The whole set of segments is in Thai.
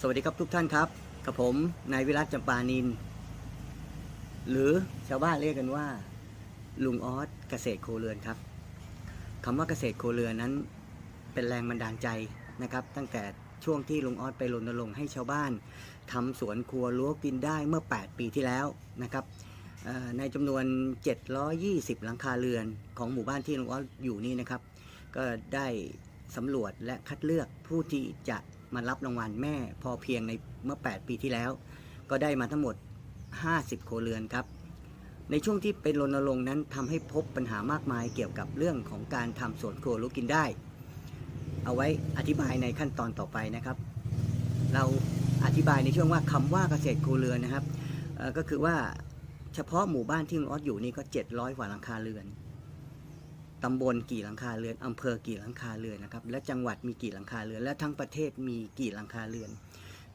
สวัสดีครับทุกท่านครับกับผมนายวิรัตจำปานิน หรือชาวบ้านเรียกกันว่า ลุงออสเกษตรโคเรือนครับคำว่าเกษตรโคเรือนนั้น เป็นแรงบันดาลใจนะครับ ตั้งแต่ช่วงที่ลุงออสไปรณรงค์ให้ชาวบ้านทำสวนครัวรั้วกินได้เมื่อ 8 ปีที่แล้วนะครับในจำนวน 720 หลังคาเรือนของหมู่บ้านที่ลุงออสอยู่นี่นะครับ ก็ได้สำรวจและคัดเลือกผู้ที่จะ มารับรางวัลแม่พอเพียงในเมื่อ 8 ปีที่แล้ว ก็ได้มาทั้งหมด 50 โครเรือนครับ ในช่วงที่เป็นรณรงค์นั้นทำให้พบปัญหามากมายเกี่ยวกับเรื่องของการทำสวนครัวรู้กินได้ เอาไว้อธิบายในขั้นตอนต่อไปนะครับ เราอธิบายในช่วงว่าคำว่าเกษตรครัวเรือนนะครับก็คือว่าเฉพาะหมู่บ้านที่ลุงออสอยู่นี่ก็ 700กว่าหลังคาเรือน ตำบลกี่หลังคาเรือนอำเภอกี่หลังคาเรือนนะครับ และจังหวัดมีกี่หลังคาเรือน และทั้งประเทศมีกี่หลังคาเรือน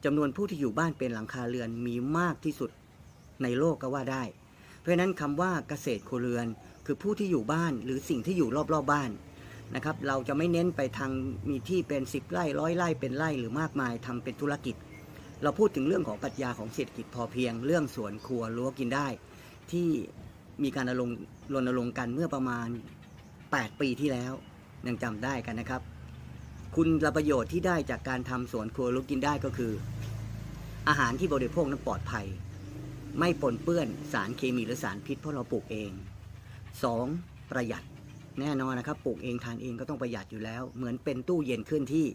จำนวนผู้ที่อยู่บ้านเป็นหลังคาเรือนมีมากที่สุดในโลกก็ว่าได้ เพราะฉะนั้นคำว่าเกษตรครัวเรือน คือผู้ที่อยู่บ้านหรือสิ่งที่อยู่รอบๆบบ้านนะครับ เราจะไม่เน้นไปทางมีที่เป็น 10 ไร่ร้อยไร่เป็นไร่หรือมากมายทำเป็นธุรกิจ เราพูดถึงเรื่องของปรัชญาของเศรษฐกิจพอเพียง เรื่องสวนครัวรั้วกินได้ ที่มีการรณรงค์รณรงค์กันเมื่อประมาณ 8 ปีที่แล้วยังจำได้กันนะครับ คุณประโยชน์ที่ได้จากการทำสวนครัวรู้กินได้ก็คือ อาหารที่บริโภคนั้นปลอดภัย ไม่ปนเปื้อนสารเคมีหรือสารพิษเพราะเราปลูกเอง 2. ประหยัดแน่นอนนะครับปลูกเองทานเองก็ต้องประหยัดอยู่แล้ว เหมือนเป็นตู้เย็นเคลื่อนที่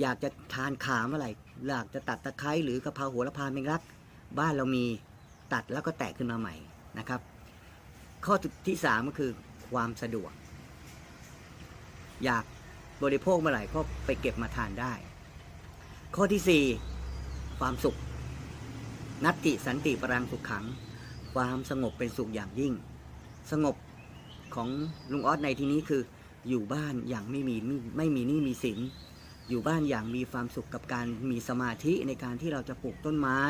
อยากจะทานขาเมื่อไหร่อยากจะตัดตะไคร้หรือกะเพราหัวละพาเมงลัก บ้านเรามีตัดแล้วก็แตกขึ้นมาใหม่นะครับ ข้อที่สามก็คือความสะดวก อยากบริโภคเมื่อไหร่ก็ไปเก็บมาทานได้ ข้อที่สี่ความสุข นัตติสันติปรังสุขขัง ความสงบเป็นสุขอย่างยิ่ง สงบของลุงออสในที่นี้คืออยู่บ้านอย่างไม่มีไม่มีหนี้มีสิน อยู่บ้านอย่างมีความสุขกับการมีสมาธิในการที่เราจะปลูกต้นไม้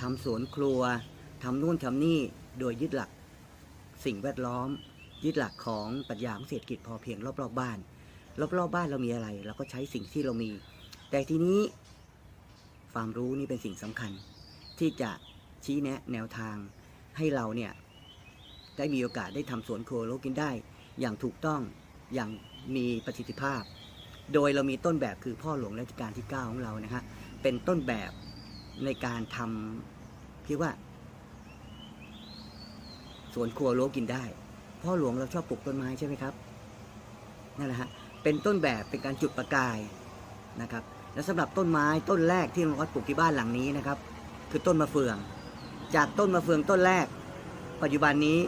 ทำสวนครัวทำนู่นทำนี่โดยยึดหลัก สิ่งแวดล้อม ยึดหลักของปรัชญาของเศรษฐกิจพอเพียงรอบๆบบ้าน รอบๆบ้านเรามีอะไร เราก็ใช้สิ่งที่เรามี แต่ทีนี้ความรู้นี่เป็นสิ่งสำคัญ ที่จะชี้แนะแนวทางให้เราเนี่ยได้มีโอกาสได้ทำสวนครัวโลกินได้ อย่างถูกต้องอย่างมีประสิทธิภาพ โดยเรามีต้นแบบคือพ่อหลวงรัชกาลที่ 9 ของเรานะฮะเป็นต้นแบบในการทำที่ว่าสวนครัวโลกินได้ พ่อหลวงเราชอบปลูกต้นไม้ใช่ไหมครับนั่นแหละฮะ เป็นต้นแบบเป็นการจุดประกายนะครับ และสำหรับต้นไม้ต้นแรกที่ลุงออสปลูกที่บ้านหลังนี้นะครับ คือต้นมะเฟือง จากต้นมะเฟืองต้นแรก ปัจจุบันนี้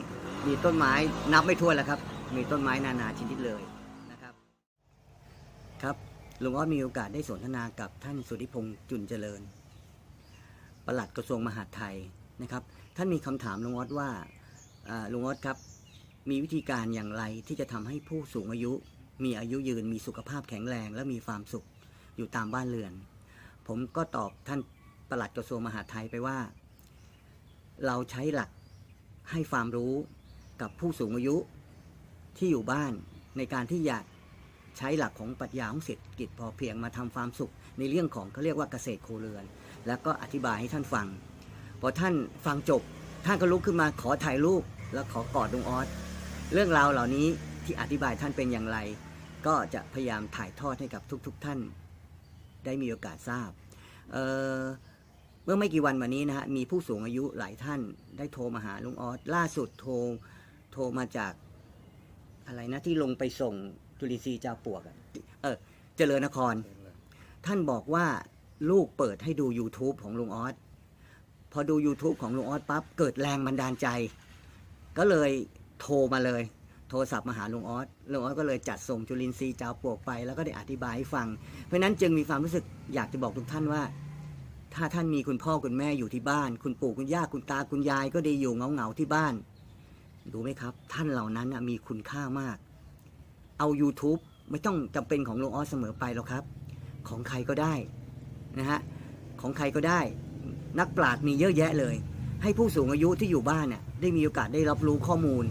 มีต้นไม้นับไม่ถ้วนแล้วครับ มีต้นไม้นานาชนิดเลยนะครับ ครับลุงออสมีโอกาสได้สนทนากับท่านสุธิพงษ์จุนเจริญปลัดกระทรวงมหาดไทยนะครับ ท่านมีคำถามลุงออสว่าอ่าลุงออสครับมีวิธีการอย่างไรที่จะทำให้ผู้สูงอายุ มีอายุยืนมีสุขภาพแข็งแรงและมีความสุขอยู่ตามบ้านเรือน ผมก็ตอบท่านปลัดกระทรวงมหาดไทยไปว่า เราใช้หลักให้ความรู้กับผู้สูงอายุที่อยู่บ้านในการที่อยากใช้หลักของปรัชญาของเศรษฐกิจพอเพียงมาทำความสุข ในเรื่องของเขาเรียกว่าเกษตรโคเรือน แล้วก็อธิบายให้ท่านฟัง พอท่านฟังจบ ท่านก็ลุกขึ้นมาขอถ่ายรูป แล้วขอกอดลุงออสเรื่องราวเหล่านี้ที่อธิบายท่านเป็นอย่างไร ก็จะพยายามถ่ายทอดให้กับทุกๆทท่าน ได้มีโอกาสทราบเเมื่อไม่กี่วันมานี้นะฮะมีผู้สูงอายุหลายท่านได้โทรมาหาลุงออสล่าสุดโทรโทรมาจากอะไรนะที่ลงไปส่งจุลินทรีย์เจ้าปวกเออเจริญนคร ท่านบอกว่าลูกเปิดให้ดู YouTube ของลุงออสพอดู YouTube ของลุงออสปั๊บเกิดแรงบันดาลใจ ก็เลยโทรมาเลย โทรศัพท์มาหาลุงออสลุงออสก็เลยจัดส่งจุลินทรีย์เจ้าปลวกไป แล้วก็ได้อธิบายให้ฟัง เพราะฉะนั้นจึงมีความรู้สึกอยากจะบอกทุกท่านว่า ถ้าท่านมีคุณพ่อคุณแม่อยู่ที่บ้าน คุณปู่คุณย่าคุณตาคุณยายก็ไดีอยู่เงาเงาๆที่บ้านรู้ไหมครับ ท่านเหล่านั้นมีคุณค่ามาก เอา YouTube ไม่ต้องจำเป็นของลุงออสเสมอไปหรอกครับ ของใครก็ได้นะฮะของใครก็ได้ นักปราชญ์มีเยอะแยะเลย ให้ผู้สูงอายุที่อยู่บ้านเนี่ยได้มีโอกาสได้รับรู้ข้อมูล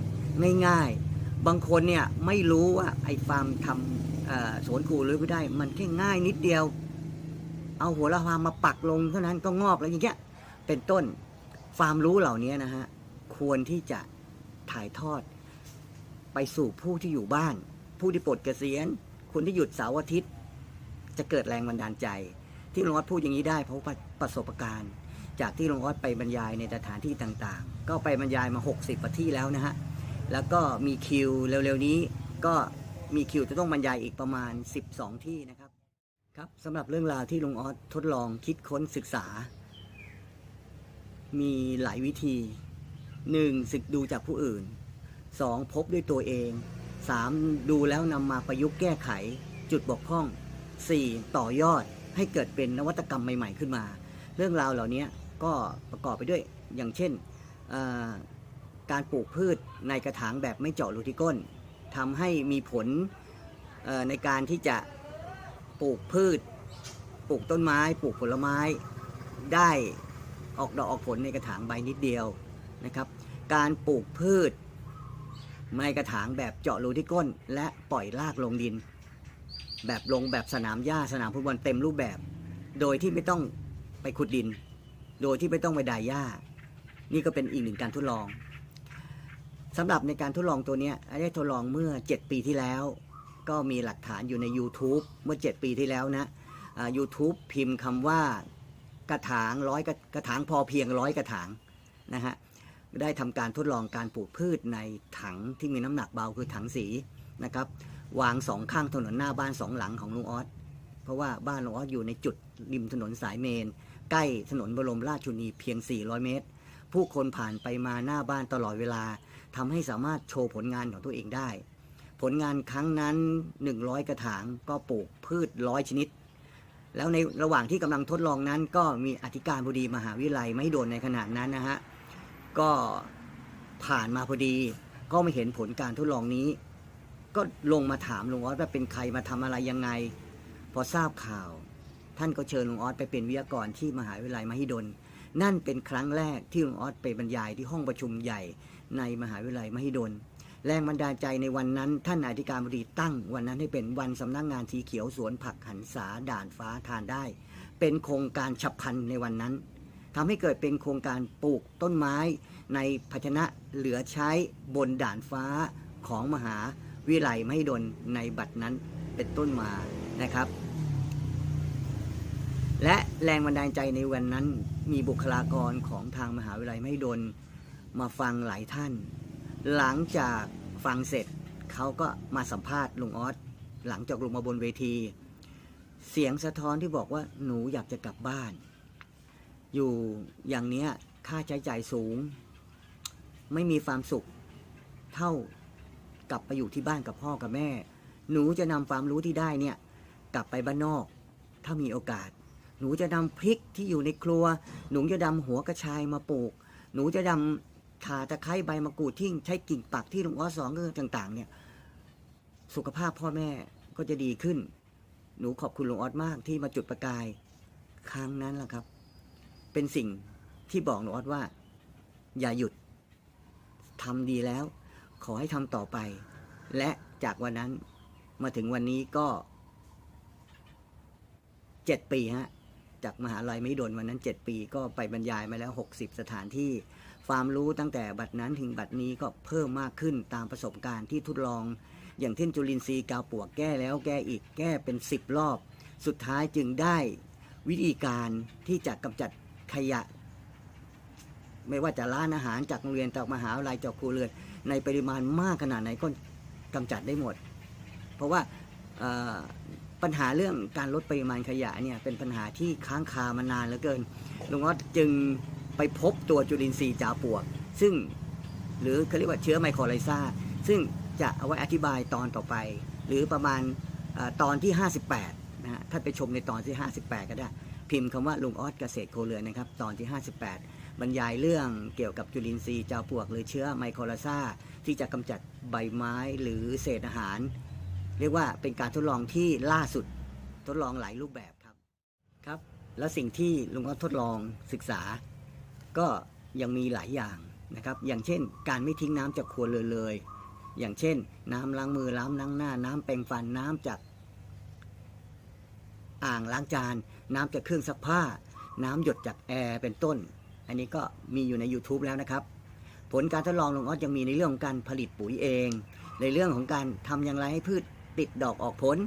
ง่ายๆ บางคนเนี่ยไม่รู้ว่าไอ้ฟาร์มทำสวนครูหรือไม่ได้ มันแค่ง่ายนิดเดียว เอาหัวละพามาปักลงเท่านั้นก็งอกแล้วอย่างเงี้ยเป็นต้นความรู้เหล่านี้นะฮะควรที่จะถ่ายทอด ไปสู่ผู้ที่อยู่บ้าน ผู้ที่ปลดเกษียณคนที่หยุดเสาร์อาทิตย์ จะเกิดแรงบันดาลใจ ที่หลวงออดพูดอย่างนี้ได้เพราะประสบการณ์จากที่หลวงออดไปบรรยายในสถานที่ต่างๆ ก็ไปบรรยายมา 60ประที่แล้วนะฮะ แล้วก็มีคิวเร็วๆนี้ก็มีคิวจะต้องบรรยายอีกประมาณ 12 ที่นะครับครับสำหรับเรื่องราวที่ลุงออสทดลองคิดค้นศึกษา มีหลายวิธีหนึ่งศึกดูจากผู้อื่นสองพบด้วยตัวเองสามดูแล้วนำมาประยุกต์แก้ไข จุดบกพร่องสี่ต่อยอดให้เกิดเป็นนวัตกรรมใหม่ ๆ ขึ้นมา เรื่องราวเหล่านี้ก็ประกอบไปด้วยอย่างเช่น การปลูกพืชในกระถางแบบไม่เจาะรูที่ก้นทำให้มีผลในการที่จะปลูกพืช ปลูกต้นไม้ ปลูกผลไม้ ได้ออกดอกออกผลในกระถางใบนิดเดียวนะครับ การปลูกพืชในกระถางแบบเจาะรูที่ก้น และปล่อยรากลงดิน แบบลงแบบสนามหญ้าสนามฟุตบอลเต็มรูปแบบ โดยที่ไม่ต้องไปขุดดิน โดยที่ไม่ต้องไปดายหญ้า นี่ก็เป็นอีกหนึ่งการทดลอง สำหรับในการทดลองตัวนี้ได้ทดลองเมื่อ 7 ปีที่แล้ว ก็มีหลักฐานอยู่ใน YouTube เมื่อ 7 ปีที่แล้วนะอ่า YouTube พิมพ์คำว่ากระถางร้อยกระกระถางพอเพียงร้อยกระถางนะฮะได้ทำการทดลองการปลูกพืชในถังที่มีน้ำหนักเบาคือถังสีนะครับวางสองข้างถนนหน้าบ้านสองหลังของลุงออสเพราะว่าบ้านลุงออสอยู่ในจุดริมถนนสายเมน ใกล้ถนนบรมราชชนีเพียง 400 เมตร ผู้คนผ่านไปมาหน้าบ้านตลอดเวลา ทำให้สามารถโชว์ผลงานของตัวเองได้ ผลงานครั้งนั้น 100 กระถางก็ปลูกพืชร้อยชนิด แล้วในระหว่างที่กำลังทดลองนั้น ก็มีอธิการบดีมหาวิทยาลัยไม่โดนในขณะนั้นนะฮะก็ผ่านมาพอดี ก็ไม่เห็นผลการทดลองนี้ ก็ลงมาถามลุงออสว่าเป็นใครมาทำอะไรยังไง พอทราบข่าว ท่านก็เชิญลุงออสไปเป็นวิทยากรที่มหาวิทยาลัยมหิดลนั่นเป็นครั้งแรกที่ลุงออสไปบรรยายที่ห้องประชุมใหญ่ ในมหาวิทยาลัยมหิดล แรงบันดาลใจในวันนั้น ท่านอธิการบดีตั้ง วันนั้นให้เป็นวันสำนักงงานสีเขียวสวนผักหันษาด่านฟ้าทานได้ เป็นโครงการฉับพลันในวันนั้นทำให้เกิดเป็นโครงการปลูกต้นไม้ในภาชนะเหลือใช้บนด่านฟ้าของมหาวิทยาลัยมหิดลในบัดนั้นเป็นต้นมานะครับ และแรงบันดาลใจในวันนั้นมีบุคลากรของทางมหาวิทยาลัยมหิดล มาฟังหลายท่าน หลังจากฟังเสร็จเขาก็มาสัมภาษณ์ลุงออสหลังจากลงมาบนเวที เสียงสะท้อนที่บอกว่าหนูอยากจะกลับบ้าน อยู่อย่างเนี้ยค่าใช้จ่ายสูง ไม่มีความสุข เท่ากลับไปอยู่ที่บ้านกับพ่อกับแม่ หนูจะนำความรู้ที่ได้เนี่ยกลับไปบ้านนอก ถ้ามีโอกาส หนูจะนำพริกที่อยู่ในครัว หนูจะนำหัวกระชายมาปลูก หนูจะนำ ข่าตะไคร้ใบมะกรูดที่ใช้กิ่งปักที่หลวงอ้อสอนเรื่องต่าง ๆ เนี่ย สุขภาพพ่อแม่ก็จะดีขึ้น หนูขอบคุณหลวงออสมากที่มาจุดประกาย ครั้งนั้นแหละครับ เป็นสิ่งที่บอกหลวงออสว่า อย่าหยุดทำดีแล้ว ขอให้ทำต่อไป และจากวันนั้นมาถึงวันนี้ก็เจ็ดปีฮะจากมหาลัยไม่โดนวันนั้น7ปี ก็ไปบรรยายมาแล้ว60สถานที่ ความรู้ตั้งแต่บัดนั้นถึงบัดนี้ก็เพิ่มมากขึ้นตามประสบการณ์ที่ทดลอง อย่างเช่นจุลินทรีย์กาวปวกแก้แล้วแก้อีกแก้เป็น 10 รอบ สุดท้ายจึงได้วิธีการที่จะกำจัดขยะ ไม่ว่าจะร้านอาหารจากโรงเรียนจากมหาวิทยาลัยจากครูเรือนในปริมาณมากขนาดไหนก็กำจัดได้หมด เพราะว่าปัญหาเรื่องการลดปริมาณขยะเนี่ยเป็นปัญหาที่ค้างคามานานเหลือเกินลุงออสจึง ไปพบตัวจุลินทรีย์จ่าปวก ซึ่งหรือเขาเรียกว่าเชื้อไมโครไลซาซึ่งจะเอาไว้อธิบายตอนต่อไป หรือประมาณอตอนที่ 58นะฮะท่านไปชมในตอนที่ 58 ก็ได้ พิมพ์คำว่าลุงออสเกษตรโคเรือนนะครับ ตอนที่ 58 บรรยายเรื่องเกี่ยวกับจุลินทรีย์จ่าปวก หรือเชื้อไมโครไลซาที่จะกำจัดใบไม้หรือเศษอาหาร เรียกว่าเป็นการทดลองที่ล่าสุดทดลองหลายรูปแบบครับครับ แล้วสิ่งที่ลุงก็ทดลองศึกษา ก็ยังมีหลายอย่างนะครับ อย่างเช่น การไม่ทิ้งน้ำจากครัวเรือนเลย อย่างเช่น น้ำล้างมือล้างล้างหน้า น้ำแปรงฟันน้ำจากอ่างล้างจาน น้ำจากเครื่องซักผ้า น้ำหยดจากแอร์เป็นต้น อันนี้ก็มีอยู่ใน YouTube แล้วนะครับ ผลการทดลองลงออสยังมีในเรื่องของการผลิตปุ๋ยเอง ในเรื่องของการทำอย่างไรให้พืชติดดอกออกผล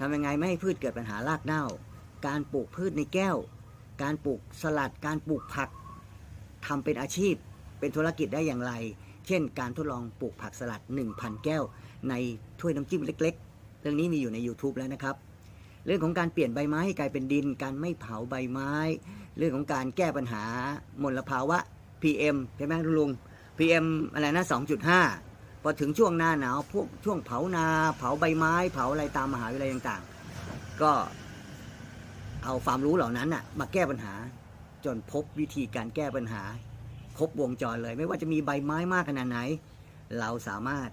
ทำยังไงไม่ให้พืชเกิดปัญหารากเน่า การปลูกพืชในแก้ว การปลูกสลัด การปลูกผัก ทำเป็นอาชีพเป็นธุรกิจได้อย่างไร เช่น การทดลองปลูกผักสลัด 1,000 แก้ว ในถ้วยน้ำจิ้มเล็ก ๆ เรื่องนี้มีอยู่ใน YouTube แล้วนะครับ เรื่องของการเปลี่ยนใบไม้ให้กลายเป็นดิน การไม่เผาใบไม้ เรื่องของการแก้ปัญหามลภาวะ PM ใช่ไหมลุง PM อะไรนะ 2.5 พอถึงช่วงหน้าหนาวพวกช่วงเผานาเผาใบไม้ เผาอะไรตามมหาวิทยาลัยต่าง ๆ ก็เอาความรู้เหล่านั้นนะมาแก้ปัญหา จนพบวิธีการแก้ปัญหา ครบวงจรเลย ไม่ว่าจะมีใบไม้มากขนาดไหน เราสามารถ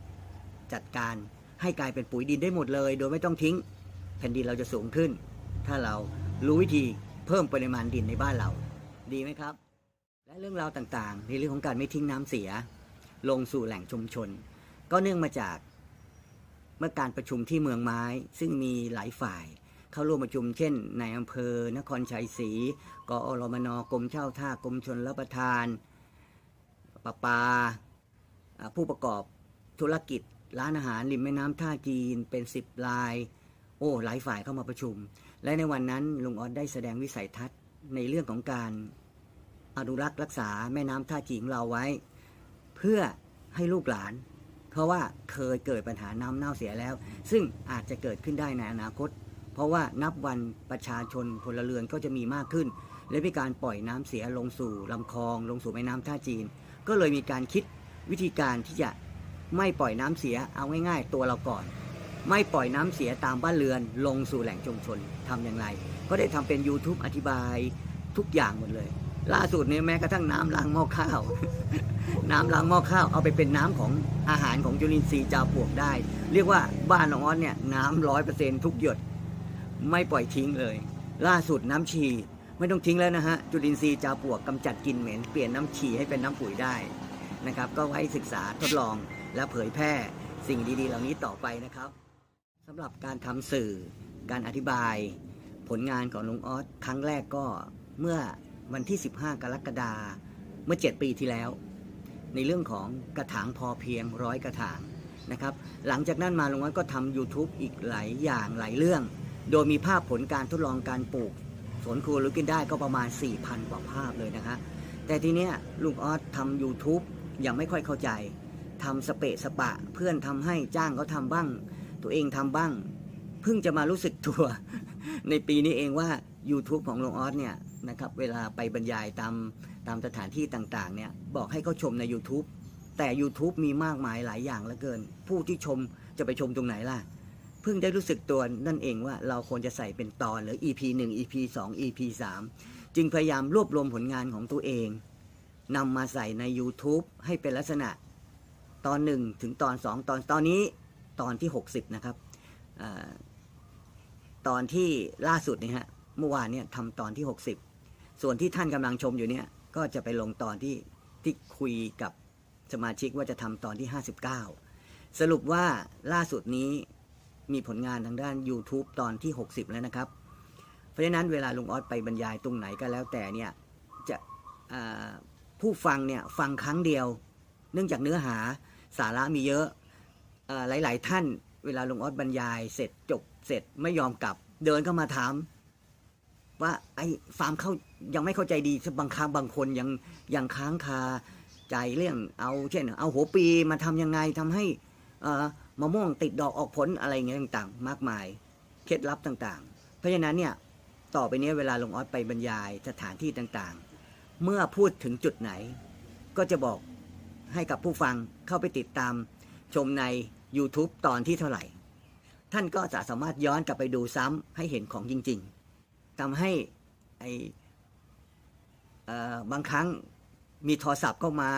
จัดการให้กลายเป็นปุ๋ยดินได้หมดเลย โดยไม่ต้องทิ้ง แผ่นดินเราจะสูงขึ้น ถ้าเรารู้วิธีเพิ่มปริมาณดินในบ้านเรา ดีไหมครับ และเรื่องราวต่างๆ ในเรื่องของการไม่ทิ้งน้ำเสีย ลงสู่แหล่งชุมชน ก็เนื่องมาจากเมื่อการประชุมที่เมืองไม้ซึ่งมีหลายฝ่าย เข้าร่วมประชุมเช่น ในอำเภอ นครชัยศรีกอรมนกรมเช่าท่ากรมชนรับประทานประปาอ่าผู้ประกอบธุรกิจ ร้านอาหารริมแม่น้ำท่าจีนเป็นสิบราย โอ้หลายฝ่ายเข้ามาประชุม และในวันนั้นลุงออสได้แสดงวิสัยทัศน์ในเรื่องของการอนุรักษ์รักษาแม่น้ำท่าจีนของเราไว้ เพื่อให้ลูกหลาน เพราะว่าเคยเกิดปัญหาน้ำเน่าเสียแล้ว ซึ่งอาจจะเกิดขึ้นได้ในอนาคต เพราะว่านับวันประชาชนพลเรือนก็จะมีมากขึ้น และมีการปล่อยน้ำเสียลงสู่ลำคลอง ลงสู่แม่น้ำท่าจีน ก็เลยมีการคิดวิธีการที่จะไม่ปล่อยน้ำเสียเอาง่าย ๆ ตัวเราก่อน ไม่ปล่อยน้ำเสียตามบ้านเรือนลงสู่แหล่งชุมชนทำอย่างไร ก็ได้ทำเป็น YouTube อธิบายทุกอย่างหมดเลย ล่าสุดเนี่ยแม้กระทั่งน้ำล้างหม้อข้าว น้ำล้างหม้อข้าวเอาไปเป็นน้ำของอาหารของจุลินทรีย์จาปวกได้ เรียกว่าบ้านของออสเนี่ยน้ำร้อยเปอร์เซ็นทุกหยด ไม่ปล่อยทิ้งเลย ล่าสุดน้ำชีไม่ต้องทิ้งแล้วนะฮะ จุลินทรีย์จาปวกกำจัดกลิ่นเหม็น เปลี่ยนน้ำชีให้เป็นน้ำปุ๋ยได้นะครับ ก็ไว้ศึกษาทดลองและเผยแพร่สิ่งดีๆ เหล่านี้ต่อไปนะครับสำหรับการทำสื่อ การอธิบาย ผลงานของลุงออสครั้งแรกก็เมื่อวันที่ 15 กรกฎาเมื่อ 7 ปีที่แล้ว ในเรื่องของกระถางพอเพียงร้อยกระถางนะครับ หลังจากนั้นมาลุงออสก็ทำ YouTube อีกหลายอย่างหลายเรื่อง โดยมีภาพผลการทดลองการปลูก สวนครัวรู้กินได้ก็ประมาณ 4,000 กว่าภาพเลยนะคะแต่ทีเนี้ยลุงออสทำ YouTube ยังไม่ค่อยเข้าใจทำสเปะสปะ เพื่อนทำให้จ้างเขาทำบ้าง ตัวเองทำบ้าง เพิ่งจะมารู้สึกตัว ในปีนี้เองว่า YouTube ของลุงออสเนี่ยนะครับเวลาไปบรรยายตามตามสถานที่ต่างๆเนี่ยบอกให้เขาชมใน YouTube แต่ YouTube มีมากมายหลายอย่างเหลือเกิน ผู้ที่ชมจะไปชมตรงไหนล่ะ พิ่งได้รู้สึกตัวนั่นเองว่าเราควรจะใส่เป็นตอนหรือ EP 1 EP 2 EP 3 จึงพยายามรวบรวมผลงานของตัวเองนำมาใส่ใน YouTube ให้เป็นลักษณะตอน 1 ถึงตอน 2 ตอนตอนนี้ตอนที่ 60 นะครับอตอนที่ล่าสุดเนี่ยฮะเมื่อวานเนี่ยทำตอนที่ 60 ส่วนที่ท่านกำลังชมอยู่เนี่ยก็จะไปลงตอนที่ที่คุยกับสมาชิกว่าจะทำตอนที่ 59 สรุปว่าล่าสุดนี้ มีผลงานทางด้าน YouTube ตอนที่ 60 แล้วนะครับ เพราะฉะนั้นเวลาลุงออสไปบรรยายตรงไหนก็แล้วแต่เนี่ยจะผู้ฟังเนี่ยฟังครั้งเดียว เนื่องจากเนื้อหาสาระมีเยอะออหลาย ๆ ท่านเวลาลุงออสบรรยายเสร็จจบเสร็จไม่ยอมกลับ เดินเข้ามาถาม ว่าไอ้ฟาร์มเข้ายังไม่เข้าใจดีบางครั้งบางคนยังยังค้างคาใจเรื่องเอาเช่น เอาหัวปีมาทำยังไงทำให้อ่อ มะม่วงติดดอกออกผลอะไรเงี้ยต่างๆ มากมาย เคล็ดลับต่างๆ เพราะฉะนั้นเนี่ยต่อไปนี้เวลาลงออสไปบรรยายสถานที่ต่างๆ เมื่อพูดถึงจุดไหน ก็จะบอกให้กับผู้ฟังเข้าไปติดตามชมใน YouTube ตอนที่เท่าไหร่ ท่านก็จะสามารถย้อนกลับไปดูซ้ำให้เห็นของจริง ๆทำให้ไอเอ่อบางครั้งมีโทรศัพท์เข้ามา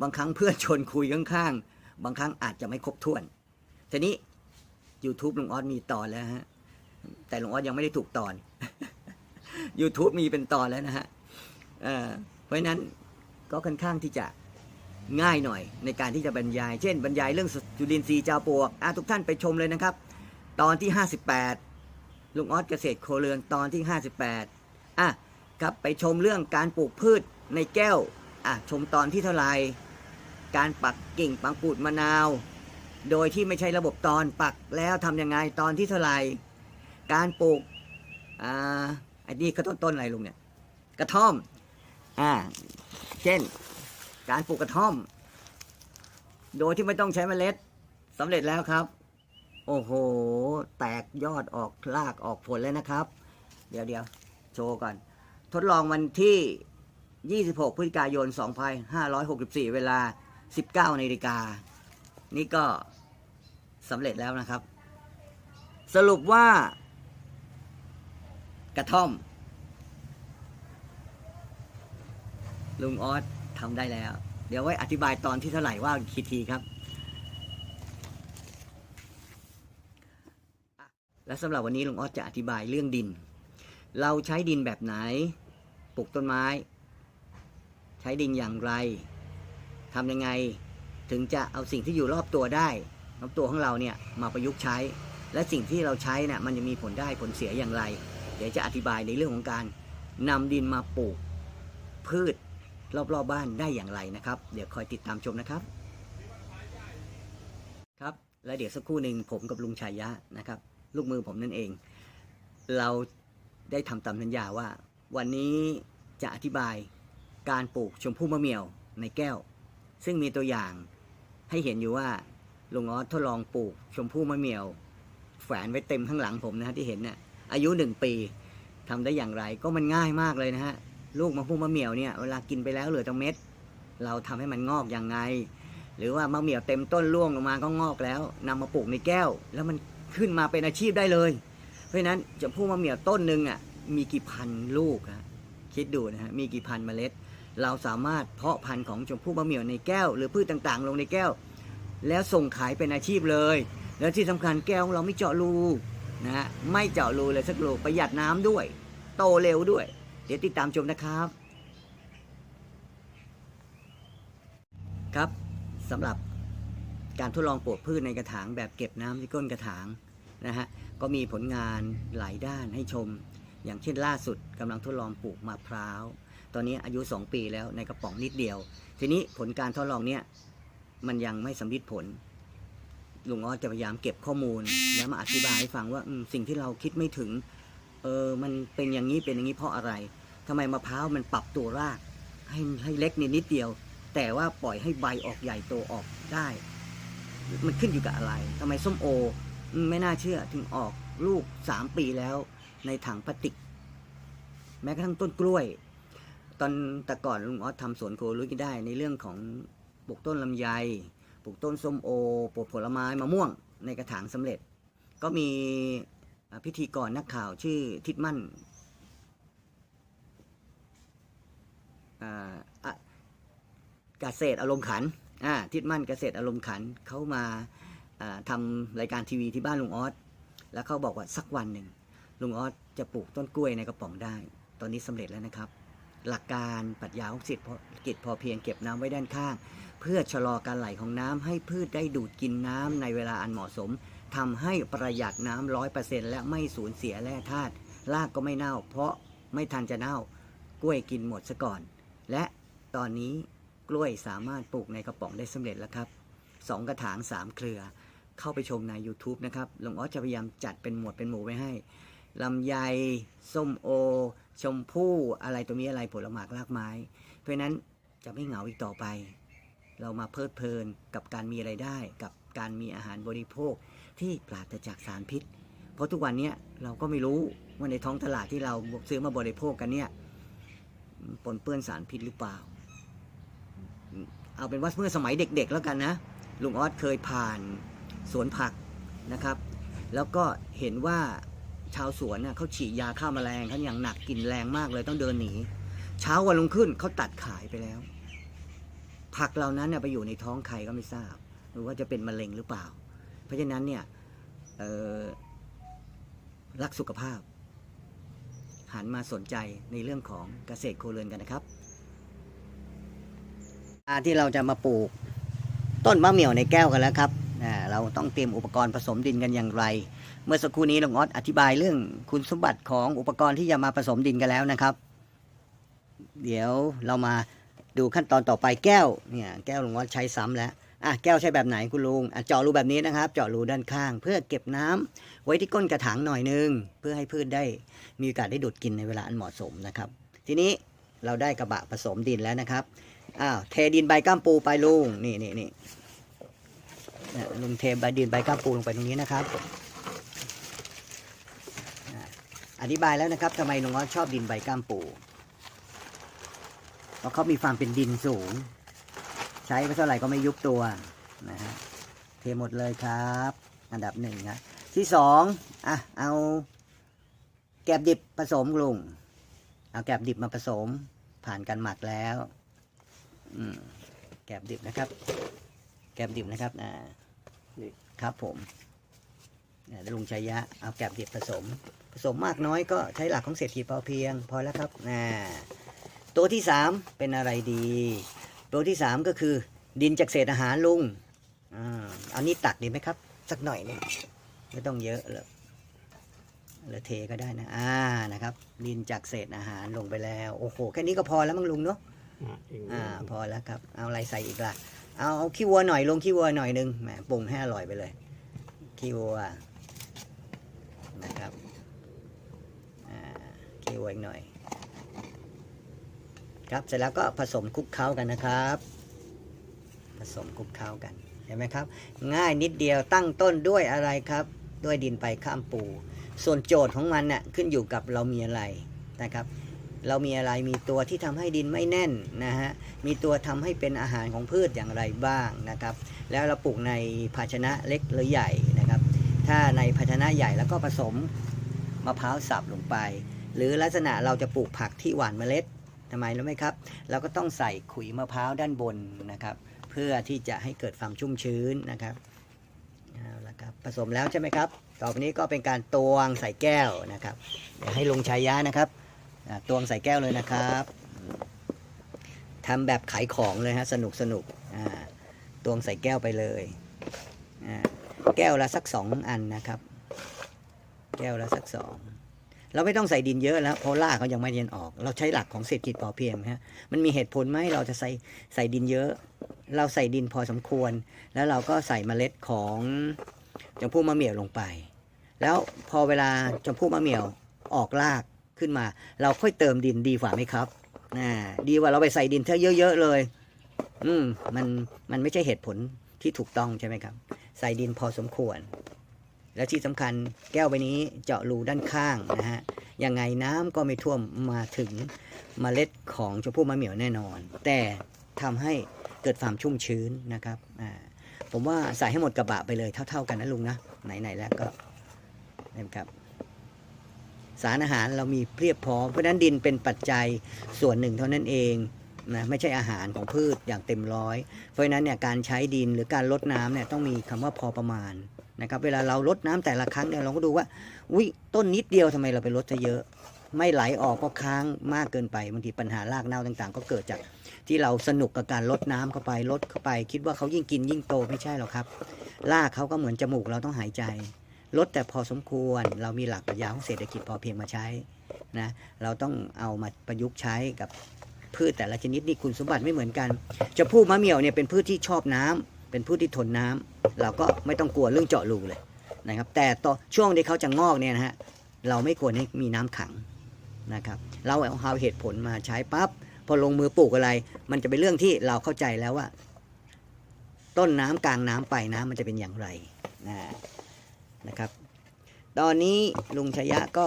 บางครั้งเพื่อนชวนคุยข้างๆ บางครั้งอาจจะไม่ครบถ้วน ทีนี้ YouTube ลุงออสมีตอนแล้วฮะ แต่ลุงออสยังไม่ได้ถูกตอน YouTube มีเป็นตอนแล้วนะฮะเเพราะฉะนั้นก็ค่อนข้างที่จะง่ายหน่อยในการที่จะบรรยาย เช่น บรรยายเรื่องจุลินทรีย์เจาปวกอะทุกท่านไปชมเลยนะครับ ตอนที่ 58 ลุงออสเกษตรโคเรือนตอนที่ 58อะครับไปชมเรื่องการปลูกพืชในแก้วอะชมตอนที่เท่าไหร่การปักกิ่งปังปูดมะนาว โดยที่ไม่ใช่ระบบตอนปักแล้วทำยังไงตอนที่เท่าไหร่การปลูกอ่าไอ้นี่ก็ต้นต้นอะไรลุงเนี่ย กระท่อม อ่า เช่น การปลูกกระท่อม โดยที่ไม่ต้องใช้เมล็ดสำเร็จแล้วครับ โอ้โห แตกยอดออกรากออกผลแล้วนะครับ เดี๋ยวเดี๋ยวโชว์ก่อน ทดลองวันที่ 26 พฤศจิกายน 2564 เวลา 19นาฬิกา นี่ก็ สำเร็จแล้วนะครับ สรุปว่า กระท่อม ลุงออสทำได้แล้ว เดี๋ยวไว้อธิบายตอนที่เท่าไหร่ว่าคิดทีครับ และสำหรับวันนี้ลุงออสจะอธิบายเรื่องดิน เราใช้ดินแบบไหน ปลูกต้นไม้ ใช้ดินอย่างไรทำยังไงถึงจะเอาสิ่งที่อยู่รอบตัวได้ รอบตัวของเราเนี่ยมาประยุกต์ใช้ และสิ่งที่เราใช้เนี่ยมันจะมีผลได้ผลเสียอย่างไร เดี๋ยวจะอธิบายในเรื่องของการนำดินมาปลูกพืชรอบๆบบ้านได้อย่างไรนะครับ เดี๋ยวคอยติดตามชมนะครับครับและเดี๋ยวสักครู่หนึ่งผมกับลุงชัยยะนะครับ ลูกมือผมนั่นเอง เราได้ทำตามสัญญาว่า วันนี้จะอธิบายการปลูกชมพู่มะเมี่ยวในแก้ว ซึ่งมีตัวอย่างให้เห็นอยู่ว่า ลุงออสทดลองปลูก ชมพู่มะเมี่ยว แฝนไว้เต็มข้างหลังผมนะฮะที่เห็นเนี่ยอายุหนึ่งปีทำได้อย่างไรก็มันง่ายมากเลยนะฮะลูกมะพู่มะเมี่ยวเนี่ยเวลากินไปแล้วเหลือแต่เม็ด เราทำให้มันงอกอยังไง หรือว่ามะเมี่ยวเต็มต้นร่วงลงมาก็งอกแล้วนำมาปลูกในแก้ว แล้วมันขึ้นมาเป็นอาชีพได้เลย เพราะฉะนั้นชมพู่มะเมี่ยวต้นหนึ่งอะมีกี่พันลูกฮะคิดดูนะฮะมีกี่พันเมล็ด เราสามารถเพาะพันธุ์ของชมพู่มะเมี่ยวในแก้ว หรือพืชต่างๆ ลงในแก้ว แล้วส่งขายเป็นอาชีพเลย แล้วที่สำคัญแก้วของเราไม่เจาะรูนะฮะไม่เจาะรูเลยสักรูประหยัดน้ำด้วย โตเร็วด้วย เดี๋ยวติดตามชมนะครับ ครับสำหรับการทดลองปลูกพืชในกระถางแบบเก็บน้ำที่ก้นกระถางนะฮะก็มีผลงานหลายด้านให้ชม อย่างเช่นล่าสุดกำลังทดลองปลูกมะพร้าว ตอนนี้อายุ 2 ปีแล้วในกระป๋องนิดเดียว ทีนี้ผลการทดลองเนี่ย มันยังไม่สำลิดผลลุงอ้อจะพยายามเก็บข้อมูล แล้วมาอธิบายให้ฟังว่าสิ่งที่เราคิดไม่ถึง เออมันเป็นอย่างนี้เป็นอย่างนี้เพราะอะไรทำไมมะพร้าวมันปรับตัวราก ให้ให้เล็กนิดนิดเดียว แต่ว่าปล่อยให้ใบออกใหญ่โตออกได้ มันขึ้นอยู่กับอะไรทำไมส้มโอ ไม่น่าเชื่อถึงออกลูกสามปีแล้ว ในถังพลาสติก แม้กระทั่งต้นกล้วย ตอนแต่ก่อนลุงออสทำสวนโครู้กินได้ในเรื่องของ ปลูกต้นลำไย ปลูกต้นส้มโอ ปลูกผลไม้มะม่วงในกระถางสำเร็จ ก็มีพิธีกรนักข่าวชื่อทิดมั่นเกษตรอารมณ์ขันทิดมั่นเกษตรอารมณ์ขันเขามาอ่าทำรายการทีวีที่บ้านลุงออสแล้วเขาบอกว่าสักวันหนึ่งลุงออสจะปลูกต้นกล้วยในกระป๋องได้ ตอนนี้สำเร็จแล้วนะครับ หลักการปรัชญาของเศรษฐกิจพอเพียงเก็บน้ำไว้ด้านข้าง เพื่อชะลอการไหลของน้ำให้พืชได้ดูดกินน้ำในเวลาอันเหมาะสมทำให้ประหยัดน้ำร้อยเปอร์เซ็นและไม่สูญเสียแร่ธาตุรากก็ไม่เน่า เพราะไม่ทันจะเน่ากล้วยกินหมดซะก่อน และตอนนี้กล้วยสามารถปลูกในกระป๋องได้สำเร็จแล้วครับสองกระถางสามเครือ เข้าไปชมใน YouTube นะครับลุงออสจะพยายามจัดเป็นหมวดเป็นหมู่ไว้ให้ลำไยส้มโอ ชมพู่อะไรตัวนี้อะไรผลหมากรากไม้ เพราะนั้นจะไม่เหงาอีกต่อไป เรามาเพลิดเพลินกับการมีอะไรายได้ กับการมีอาหารบริโภคที่ปราศจากสารพิษ เพราะทุกวันนี้เราก็ไม่รู้ว่าในท้องตลาดที่เราซื้อมาบริโภคกันเนี่ยปนเปื้อนสารพิษหรือเปล่า เอาเป็นว่าเมื่อสมัยเด็กๆแล้วกันนะลุงออสเคยผ่านสวนผักนะครับ แล้วก็เห็นว่า ชาวสวนน่ะเขาฉีดยาฆ่าแมลงเขาอย่างหนักกลิ่นแรงมากเลยต้องเดินหนี เช้าวันลงขึ้นเขาตัดขายไปแล้ว ผักเหล่านั้นเนี่ยไปอยู่ในท้องใครก็ไม่ทราบ หรือว่าจะเป็นมะเร็งหรือเปล่า เพราะฉะนั้นเนี่ยรักสุขภาพ หันมาสนใจในเรื่องของเกษตรโคเรือนกันนะครับที่เราจะมาปลูกต้นมะเหมี่ยวในแก้วกันแล้วครับเราต้องเตรียมอุปกรณ์ผสมดินกันอย่างไร เมื่อสักครู่นี้หลุงออสอธิบายเรื่องคุณสมบัติของอุปกรณ์ที่จะมาผสมดินกันแล้วนะครับ เดี๋ยวเรามาดูขั้นตอนต่อไปแก้วเนี่ยแก้วหลุงออสใช้ซ้ำแล้วอะแก้วใช้แบบไหนคุณลุงอะเจาะรูแบบนี้นะครับ เจาะรูด้านข้าง เพื่อเก็บน้ำไว้ที่ก้นกระถางหน่อยนึง เพื่อให้พืชได้มีโอกาสได้ดูดกินในเวลาอันเหมาะสมนะครับ ทีนี้เราได้กระบะผสมดินแล้วนะครับอ้าวเทดินใบก้ามปูไปลุงนี่นี่นี่นี่ยลุงเทใบดินใบก้ามปูลงไปตรงนี้นะครับ อธิบายแล้วนะครับทำไมลุงออชอบดินใบก้ามปู เพราะเขามีความเป็นดินสูง ใช้ไปเท่าไหร่ก็ไม่ยุบตัวนะฮะเทหมดเลยครับ อันดับหนึ่งนะที่สองอะเอาแกบดิบผสมลุงเอาแกบดิบมาผสม ผ่านการหมักแล้วอืมแกบดิบนะครับ แกบดิบนะครับอ่าครับผม ล้วลุงชัยยะเอาแกบดิบผสม ผสมมากน้อยก็ใช้หลักของเศรษฐีพอเพียง พอแล้วครับอ่าตัวที่สามเป็นอะไรดี ตัวที่สามก็คือดินจากเศษอาหารลุงอ่าเอานี้ตักดีไหมครับ สักหน่อยหนึงไม่ต้องเยอะหรอกเหลือเทก็ได้นะ อ่านะครับ ดินจากเศษอาหารลงไปแล้ว โอ้โห แค่นี้ก็พอแล้วมั้งลุงเนาะอะอีกนิดอ่าพอแล้วครับ เอาอะไรใส่อีกล่ะ เอาเอาขี้วัวหน่อยลงขี้วัวหน่อยหนึง แหมปรุงให้อร่อยไปเลย ขี้วัว นะครับอ่าขี้วัวอีกหน่อย ครับเสร็จแล้วก็ผสมคลุกเคล้ากันนะครับ ผสมคลุกเคล้ากันเห็นไหมครับ ง่ายนิดเดียวตั้งต้นด้วยอะไรครับ ด้วยดินไปข้ามปู ส่วนโจทย์ของมันเน่ะขึ้นอยู่กับเรามีอะไรนะครับเรามีอะไรมีตัวที่ทำให้ดินไม่แน่นนะฮะ มีตัวทำให้เป็นอาหารของพืชอย่างไรบ้างนะครับ แล้วเราปลูกในภาชนะเล็กหรือใหญ่ ถ้าในภาชนะใหญ่แล้วก็ผสมมะพร้าวสับลงไป หรือลักษณะเราจะปลูกผักที่หวานเมล็ดทำไมรู้ไหมครับ เราก็ต้องใส่ขุยมะพร้าวด้านบนนะครับ เพื่อที่จะให้เกิดความชุ่มชื้นนะครับเอาละครับผสมแล้วใช่ไหมครับ ต่อไปนี้ก็เป็นการตวงใส่แก้วนะครับ เดี๋ยวให้ลงชายะนะครับตวงใส่แก้วเลยนะครับทำแบบขายของเลยฮะสนุกสนุกตวงใส่แก้วไปเลย แก้วละสักสองอันนะครับ แก้วละสักสองเราไม่ต้องใส่ดินเยอะแล้วเพราะรากเขายังไม่เรียนออก เราใช้หลักของเศรษฐกิจพอเพียงฮะมันมีเหตุผลไหมเราจะใส่ใส่ดินเยอะ เราใส่ดินพอสมควร แล้วเราก็ใส่เมล็ดของจมพู่มะเหมี่ยวลงไป แล้วพอเวลาจมพู่มะเหมี่ยวออกรากขึ้นมา เราค่อยเติมดินดีกว่าไหมครับน่าดีกว่าเราไปใส่ดินเท่าเยอะๆเลย อืมมันมันไม่ใช่เหตุผลที่ถูกต้องใช่ไหมครับ ใส่ดินพอสมควร และที่สำคัญแก้วใบนี้เจาะรูด้านข้างนะฮะยังไงน้ำก็ไม่ท่วมมาถึงเมล็ดของชมพู่มะเหมี่ยวแน่นอน แต่ทำให้เกิดความชุ่มชื้นนะครับอ่าผมว่าใส่ให้หมดกระบะไปเลยเท่า ๆ กันนะลุงนะไหนๆแล้วก็นะครับสารอาหารเรามีเพียบพร้อมเพราะนั้นดินเป็นปัจจัยส่วนหนึ่งเท่านั้นเอง นะไม่ใช่อาหารของพืชอย่างเต็มร้อย เพราะฉะนั้นเนี่ยการใช้ดินหรือการลดน้ำเนี่ยต้องมีคำว่าพอประมาณนะครับเวลาเราลดน้ำแต่ละครั้งเนี่ยเราก็ดูว่าอุ้ยต้นนิดเดียวทำไมเราไปลดซะเยอะ ไม่ไหลออกก็ค้างมากเกินไปบางทีปัญหารากเน่าต่าง ๆ ก็เกิดจากที่เราสนุกกับการลดน้ำเข้าไปลดเข้าไป คิดว่าเขายิ่งกินยิ่งโตไม่ใช่หรอกครับรากเขาก็เหมือนจมูกเราต้องหายใจลดแต่พอสมควรเรามีหลักปรัชญาของเศรษฐกิจพอเพียงมาใช้นะเราต้องเอามาประยุกต์ใช้กับ พืชแต่ละชนิดนี่คุณสมบัติไม่เหมือนกัน จะพูดมะเหมี่ยวเนี่ยเป็นพืชที่ชอบน้ำเป็นพืชที่ทนน้ำเราก็ไม่ต้องกลัวเรื่องเจาะรูเลยนะครับ แต่ต่อช่วงที่เขาจะงอกเนี่ยนะฮะเราไม่ควรให้มีน้ำขังนะครับ เราเอาเหตุผลมาใช้ปั๊บพอลงมือปลูกอะไร มันจะเป็นเรื่องที่เราเข้าใจแล้วว่า ต้นน้ำกลางน้ำไปลายน้ำมันจะเป็นอย่างไรนะนะครับ ตอนนี้ลุงชยะก็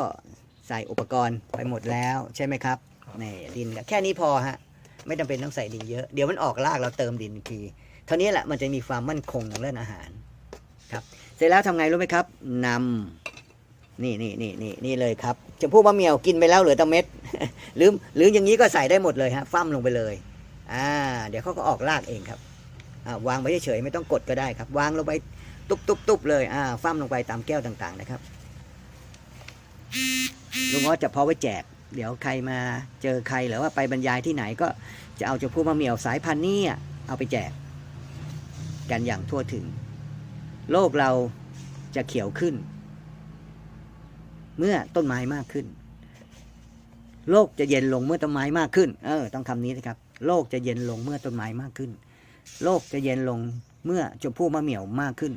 ใส่อุปกรณ์ไปหมดแล้วใช่ไหมครับ นี่ดินแค่นี้พอฮะไม่จำเป็นต้องใส่ดินเยอะเดี๋ยวมันออกรากเราเติมดินทีเท่านี้แหละมันจะมีความมั่นคงทางเรื่องอาหารครับ เสร็จแล้วทำไงรู้ไหมครับนำนี่นี่นี่นี่นี่เลยครับชมพู่มะเมี่ยวกินไปแล้วเหลือแต่เม็ดหรือหรืออย่างนี้ก็ใส่ได้หมดเลยฮะฟั่มลงไปเลยอ่าเดี๋ยวเขาก็ออกรากเองครับวางไว้เฉยๆไม่ต้องกดก็ได้ครับ วางลงไปตุบตุบตุบเลยอ่าฟั่มลงไปตามแก้วต่างๆนะครับลุงออจะพอไว้แจก เดี๋ยวใครมาเจอใครหรือว่าไปบรรยายที่ไหนก็จะเอาชมพูมะเหมี่ยวสายพันธุ์นี้เอาไปแจก กันอย่างทั่วถึง โลกเราจะเขียวขึ้น เมื่อต้นไม้มากขึ้น โลกจะเย็นลงเมื่อต้นไม้มากขึ้น เออ ต้องคำนี้นะครับ โลกจะเย็นลงเมื่อต้นไม้มากขึ้น โลกจะเย็นลงเมื่อชมพู่มะเหมี่ยวมากขึ้น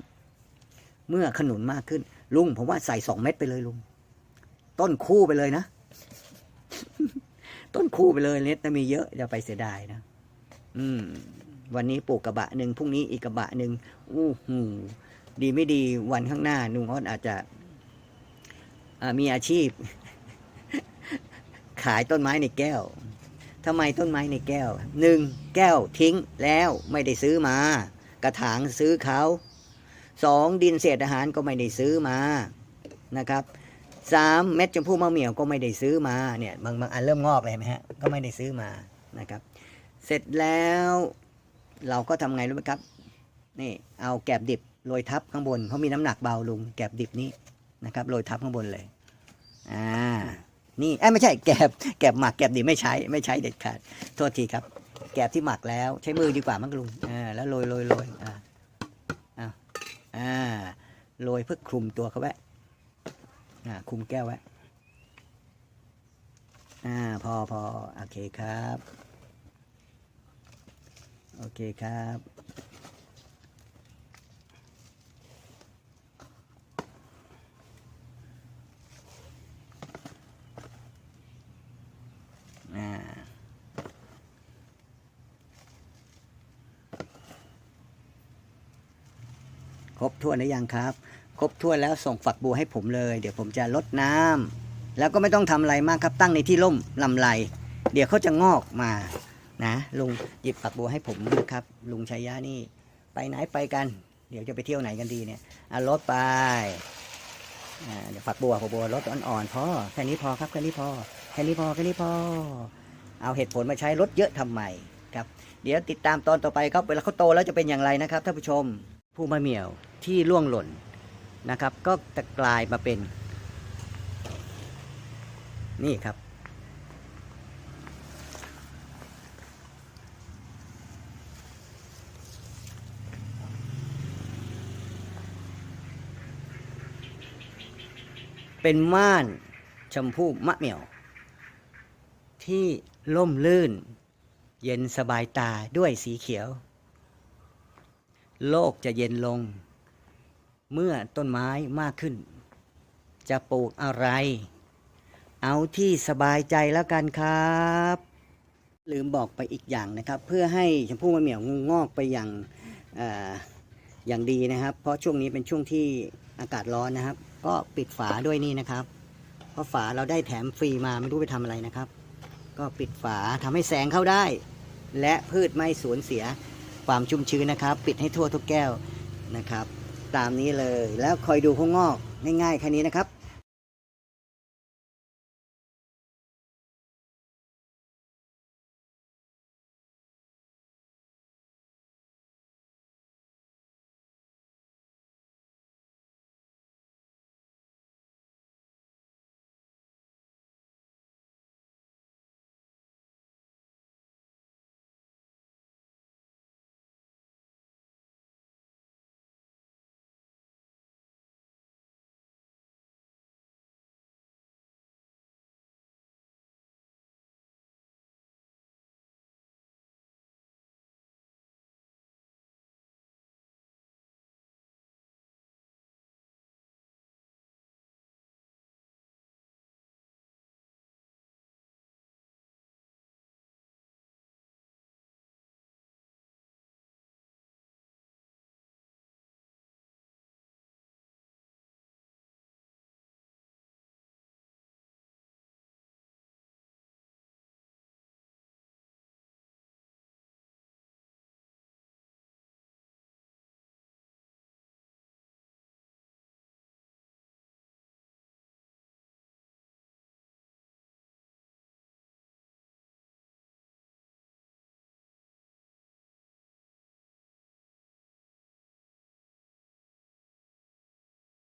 เมื่อขนุนมากขึ้น ลุงผมว่าใส่สองเม็ดไปเลยลุง ต้นคู่ไปเลยนะ ต้นคู่ไปเลยเน็ตมีเยอะอย่าไปเสียดายนะ อืม วันนี้ปลูกกระบะหนึ่งพรุ่งนี้อีกกระบะหนึ่งอู้หูดีไม่ดีวันข้างหน้าลุงออดอาจจะมีอาชีพ ขายต้นไม้ในแก้วทำไมต้นไม้ในแก้วหนึ่งแก้วทิ้งแล้วไม่ได้ซื้อมา กระถางซื้อเขาสองดินเศษอาหารก็ไม่ได้ซื้อมานะครับ สามเม็ดชมพู่มะเหมี่ยวก็ไม่ได้ซื้อมาเนี่ยบางบางอันเริ่มงอกเลยไหมฮะก็ไม่ได้ซื้อมานะครับ เสร็จแล้วเราก็ทำไงรู้ไหมครับนี่เอาแกบดิบโรยทับข้างบนเพราะมีน้ำหนักเบาลุงแกบดิบนี้นะครับโรยทับข้างบนเลยอ่านี่เอ้ไม่ใช่แกบแกบหมักแกบดิบไม่ใช้ไม่ใช้เด็ดขาดโทษทีครับ แกบที่หมักแล้วใช้มือดีกว่ามั้งลุงอ่าแล้วโรยโรยโรยอ่าอ่าโรยเพื่อคลุมตัวเขาไว้ อ่าคุมแก้วไว้อ่าพอพอโอเคครับ โอเคครับครบถ้วนหรือยังครับ ครบถ้วนแล้วส่งฝักบัวให้ผมเลย เดี๋ยวผมจะลดน้ำแล้วก็ไม่ต้องทำอะไรมากครับตั้งในที่ร่มลำไร เดี๋ยวเขาจะงอกมานะลุงหยิบฝักบัวให้ผมนะครับ ลุงชัยยะนี่ไปไหนไปกัน เดี๋ยวจะไปเที่ยวไหนกันดีเนี่ยอะลดไปเดี๋ยวฝักบัวฝักบัวลดอ่อนๆพอแค่นี้พอครับแค่นี้พอแค่นี้พอแค่นี้พอ เอาเหตุผลมาใช้ลดเยอะทำไมครับ เดี๋ยวติดตามตอนต่อไปครับเวลาเขาโตแล้วจะเป็นอย่างไรนะครับท่านผู้ชมผู้มะเหมี่ยวที่ล่วงหล่น นะครับ ก็จะกลายมาเป็น นี่ครับ เป็นม่านชมพู่มะเหมี่ยว ที่ล่มลื่น เย็นสบายตาด้วยสีเขียว โลกจะเย็นลง เมื่อต้นไม้มากขึ้น จะปลูกอะไร เอาที่สบายใจแล้วกันครับ ลืมบอกไปอีกอย่างนะครับ เพื่อให้ชมพู่มะเหมี่ยวงอกไปอย่างอออย่างดีนะครับ เพราะช่วงนี้เป็นช่วงที่อากาศร้อนนะครับ ก็ปิดฝาด้วยนี่นะครับ เพราะฝาเราได้แถมฟรีมาไม่รู้ไปทำอะไรนะครับ ก็ปิดฝาทำให้แสงเข้าได้ และพืชไม่สูญเสียความชุ่มชื้นนะครับ ปิดให้ทั่วทุกแก้วนะครับ ตามนี้เลย แล้วคอยดูเขางอกง่ายๆแค่นี้นะครับ